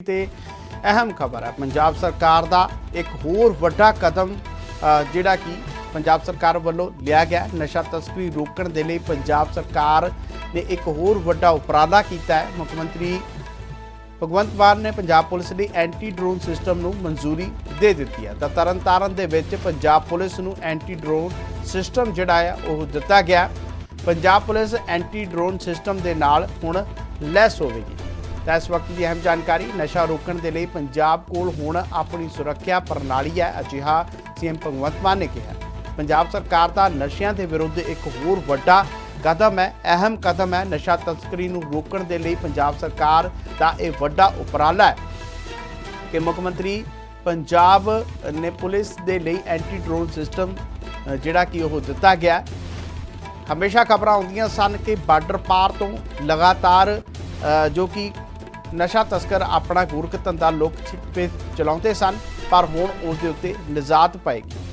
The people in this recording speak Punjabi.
ਤੇ ਅਹਿਮ ਖਬਰ ਹੈ। ਪੰਜਾਬ ਸਰਕਾਰ ਦਾ ਇੱਕ ਹੋਰ ਵੱਡਾ ਕਦਮ ਜਿਹੜਾ ਕਿ ਪੰਜਾਬ ਸਰਕਾਰ ਵੱਲੋਂ ਲਿਆ ਗਿਆ ਨਸ਼ਾ ਤਸਕਰੀ ਰੋਕਣ ਦੇ ਲਈ ਪੰਜਾਬ ਸਰਕਾਰ ਨੇ ਇੱਕ ਹੋਰ ਵੱਡਾ ਉਪਰਾਲਾ ਕੀਤਾ ਹੈ। ਮੁੱਖ ਮੰਤਰੀ ਭਗਵੰਤ ਮਾਨ ਨੇ ਪੰਜਾਬ ਪੁਲਿਸ ਲਈ ਐਂਟੀ ਡਰੋਨ ਸਿਸਟਮ ਨੂੰ ਮਨਜ਼ੂਰੀ ਦੇ ਦਿੱਤੀ ਹੈ। ਤਾਂ ਤਰਨਤਾਰਨ ਦੇ ਵਿੱਚ ਪੰਜਾਬ ਪੁਲਿਸ ਨੂੰ ਐਂਟੀ ਡਰੋਨ ਸਿਸਟਮ ਜਿਹੜਾ ਹੈ, ਉਹ ਦਿੱਤਾ ਗਿਆ Punjab police anti drone system ਦੇ ਨਾਲ ਹੁਣ ਲੈਸ ਹੋਵੇਗੀ। ਤਾਂ ਇਸ ਵਕਤ ਦੀ ਅਹਿਮ ਜਾਣਕਾਰੀ, ਨਸ਼ਾ ਰੋਕਣ ਦੇ ਲਈ ਪੰਜਾਬ ਕੋਲ ਹੁਣ ਆਪਣੀ ਸੁਰੱਖਿਆ ਪ੍ਰਣਾਲੀ ਹੈ, ਅਜਿਹਾ ਸੀਐਮ ਭਗਵੰਤ ਮਾਨ ਨੇ ਕਿਹਾ। ਪੰਜਾਬ ਸਰਕਾਰ ਦਾ ਨਸ਼ਿਆਂ ਦੇ ਵਿਰੁੱਧ ਇੱਕ ਹੋਰ ਵੱਡਾ ਕਦਮ ਹੈ, ਅਹਿਮ ਕਦਮ ਹੈ, ਨਸ਼ਾ ਤਸਕਰੀ ਨੂੰ ਰੋਕਣ ਦੇ ਲਈ ਪੰਜਾਬ ਸਰਕਾਰ ਦਾ ਇਹ ਵੱਡਾ ਉਪਰਾਲਾ ਹੈ। ਕਿ ਮੁੱਖ ਮੰਤਰੀ ਪੰਜਾਬ ਨੇ ਪੁਲਿਸ ਦੇ ਲਈ ਐਂਟੀ ਡਰੋਨ ਸਿਸਟਮ ਜਿਹੜਾ ਕਿ ਉਹ ਦਿੱਤਾ ਗਿਆ ਹਮੇਸ਼ਾ ਖਬਰਾਂ ਆਉਂਦੀਆਂ ਸਨ ਕਿ ਬਾਰਡਰ ਪਾਰ ਤੋਂ ਲਗਾਤਾਰ ਜੋ ਕਿ ਨਸ਼ਾ ਤਸਕਰ ਆਪਣਾ ਗੁਰਕ ਧੰਦਾ ਲੋਕ ਛਿਪੇ ਚਲਾਉਂਦੇ ਸਨ, ਪਰ ਹੁਣ ਉਸ ਦੇ ਉੱਤੇ ਨਿਜ਼ਾਤ ਪਾਏਗੀ।